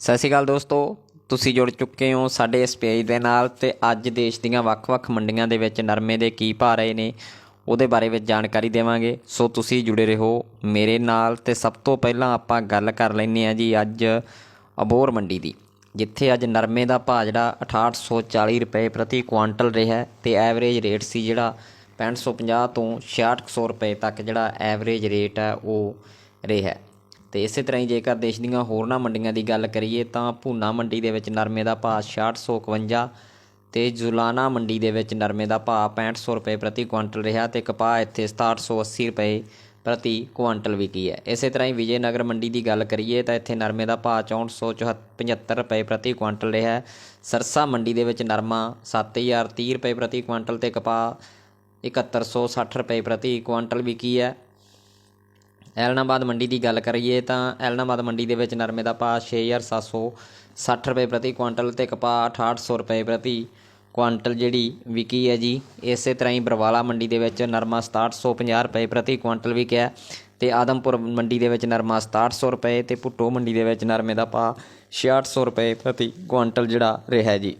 ਸਤਿ ਸ਼੍ਰੀ ਅਕਾਲ ਦੋਸਤੋ, ਤੁਸੀਂ ਜੁੜ ਚੁੱਕੇ ਹੋ ਸਾਡੇ ਇਸ ਪੇਜ ਦੇ ਨਾਲ ਤੇ ਅੱਜ ਦੇਸ਼ ਦੀਆਂ ਵੱਖ-ਵੱਖ ਮੰਡੀਆਂ ਦੇ ਵਿੱਚ ਨਰਮੇ ਦੇ ਕੀ ਭਾਅ ਰਹੇ ਨੇ, ਉਹਦੇ ਬਾਰੇ ਵਿੱਚ ਜਾਣਕਾਰੀ ਦੇਵਾਂਗੇ। ਸੋ ਤੁਸੀਂ ਜੁੜੇ ਰਹੋ ਮੇਰੇ ਨਾਲ ਤੇ ਸਭ ਤੋਂ ਪਹਿਲਾਂ ਆਪਾਂ ਗੱਲ ਕਰ ਲੈਂਦੇ ਹਾਂ ਜੀ ਅੱਜ ਅਬੋਰ ਮੰਡੀ ਦੀ, ਜਿੱਥੇ ਅੱਜ ਨਰਮੇ ਦਾ ਭਾਅ ਜਿਹੜਾ 6840 ਰੁਪਏ ਪ੍ਰਤੀ ਕੁਆਂਟਲ ਰਿਹਾ ਹੈ ਤੇ ਐਵਰੇਜ ਰੇਟ ਸੀ ਜਿਹੜਾ 6550 ਤੋਂ 6600 ਰੁਪਏ ਤੱਕ ਜਿਹੜਾ ਐਵਰੇਜ ਰੇਟ ਹੈ ਉਹ ਰਿਹਾ ਤੇ ਇਸੇ ਤਰ੍ਹਾਂ ਹੀ ਜੇਕਰ ਦੇਸ਼ ਦੀਆਂ ਹੋਰਨਾਂ ਮੰਡੀਆਂ ਦੀ ਗੱਲ ਕਰੀਏ ਤਾਂ ਭੂਨਾ ਮੰਡੀ ਦੇ ਵਿੱਚ ਨਰਮੇ ਦਾ ਭਾਅ 6651 ਤੇ ਜੁਲਾਨਾ ਮੰਡੀ ਦੇ ਵਿੱਚ ਨਰਮੇ ਦਾ ਭਾਅ 6500 ਰੁਪਏ ਪ੍ਰਤੀ ਕੁਇੰਟਲ ਰਿਹਾ ਤੇ ਕਪਾਹ ਇੱਥੇ 6780 ਰੁਪਏ ਪ੍ਰਤੀ ਕੁਇੰਟਲ ਵਿਕੀ ਹੈ। ਇਸੇ ਤਰ੍ਹਾਂ ਹੀ ਵਿਜੇਨਗਰ ਮੰਡੀ ਦੀ ਗੱਲ ਕਰੀਏ ਤਾਂ ਇੱਥੇ ਨਰਮੇ ਦਾ ਭਾਅ 6475 ਰੁਪਏ ਪ੍ਰਤੀ ਕੁਇੰਟਲ ਰਿਹਾ ਸਰਸਾ ਮੰਡੀ ਦੇ ਵਿੱਚ ਨਰਮਾ 7030 ਰੁਪਏ ਪ੍ਰਤੀ ਕੁਇੰਟਲ ਤੇ ਕਪਾਹ 7160 ਰੁਪਏ ਪ੍ਰਤੀ ਕੁਇੰਟਲ ਵਿਕੀ ਹੈ। ਐਲਨਾਬਾਦ ਮੰਡੀ ਦੀ ਗੱਲ ਕਰੀਏ ਤਾਂ ਐਲਨਾਬਾਦ ਮੰਡੀ ਦੇ ਵਿੱਚ ਨਰਮੇ ਦਾ ਭਾਅ 6760 ਰੁਪਏ ਪ੍ਰਤੀ ਕੁਇੰਟਲ ਤੇ ਕਪਾਹ 6800 ਰੁਪਏ ਪ੍ਰਤੀ ਕੁਇੰਟਲ ਜਿਹੜੀ ਵਿਕੀ ਹੈ ਜੀ, ਇਸੇ ਤਰ੍ਹਾਂ ਹੀ ਬਰਵਾਲਾ ਮੰਡੀ ਦੇ ਵਿੱਚ ਨਰਮਾ 6750 ਰੁਪਏ ਪ੍ਰਤੀ ਕੁਇੰਟਲ ਵਿਕਿਆ ਤੇ ਆਦਮਪੁਰ ਮੰਡੀ ਦੇ ਵਿੱਚ ਨਰਮਾ 6700 ਰੁਪਏ ਤੇ ਭੁੱਟੋ ਮੰਡੀ ਦੇ ਵਿੱਚ ਨਰਮੇ ਦਾ ਭਾਅ 6600 ਰੁਪਏ ਪ੍ਰਤੀ ਕੁਇੰਟਲ ਜਿਹੜਾ ਰਿਹਾ ਜੀ।